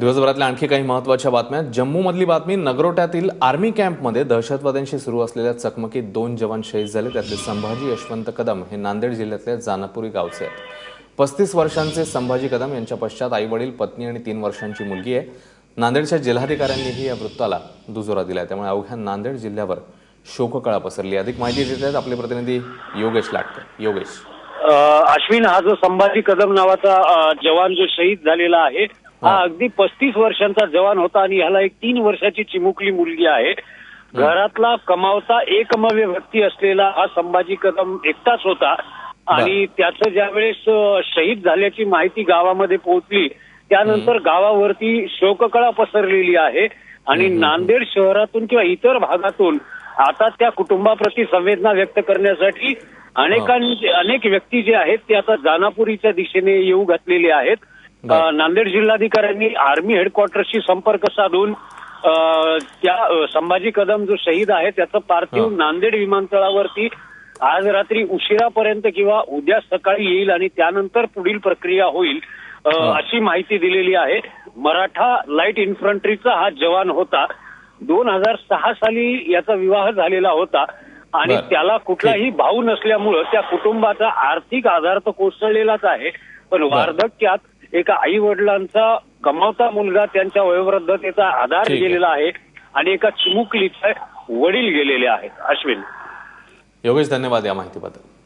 दिवसभरातल्या आणखी काही महत्त्वाच्या बातम्या. जम्मूमधली बातमी नगरोट्यातील आर्मी कॅम्पमध्ये दहशतवाद्यांशी सुरू असलेल्या चकमकीत दोन जवान शहीद झाले. त्यातले संभाजी यशवंत कदम हे नांदेड जिल्ह्यातल्या जानापुरी गावचे आहेत. पस्तीस वर्षांचे संभाजी कदम यांच्या पश्चात आई वडील पत्नी आणि तीन वर्षांची मुलगी आहे. नांदेडच्या जिल्हाधिकाऱ्यांनीही या वृत्ताला दुजोरा दिला आहे त्यामुळे अवघ्या नांदेड जिल्ह्यावर शोककळा पसरली अधिक माहिती देत आहेत आपले प्रतिनिधी योगेश लाटकर. योगेश. अश्विन हा जो संभाजी कदम नावाचा जवान जो शहीद झालेला आहे हा अगदी पस्तीस वर्षांचा जवान होता आणि ह्याला एक तीन वर्षाची चिमुकली मुलगी आहे. घरातला कमावता एकमेव व्यक्ती असलेला हा संभाजी कदम एकटाच होता. आणि त्याचं ज्यावेळेस शहीद झाल्याची माहिती गावामध्ये पोहोचली त्यानंतर गावावरती शोककळा पसरलेली आहे. आणि नांदेड शहरातून किंवा इतर भागातून आता त्या कुटुंबाप्रती संवेदना व्यक्त करण्यासाठी अनेकांचे अनेक व्यक्ती जे आहेत ते आता जानापुरीच्या दिशेने येऊ घातलेले आहेत. नांदेड जिल्हाधिकाऱ्यांनी आर्मी हेडक्वार्टरशी संपर्क साधून त्या संभाजी कदम जो शहीद आहे त्याचं पार्थिव नांदेड विमानतळावरती आज रात्री उशिरापर्यंत किंवा उद्या सकाळी येईल आणि त्यानंतर पुढील प्रक्रिया होईल अशी माहिती दिलेली आहे. मराठा लाइट इन्फंट्रीचा हा जवान होता. दोन हजार सहा साली याचा विवाह झालेला होता. आणि. त्याला कुठलाही भाऊ नसल्यामुळं त्या कुटुंबाचा आर्थिक आधार तर कोसळलेलाच आहे. पण वार्धक्यात एका आई वडिलांचा कमावता मुलगा त्यांच्या वयोवृद्धतेचा आधार. गेलेला आहे आणि एका चिमुकलीचे वडील गेलेले आहेत. अश्विन. योगेश धन्यवाद या माहितीबद्दल.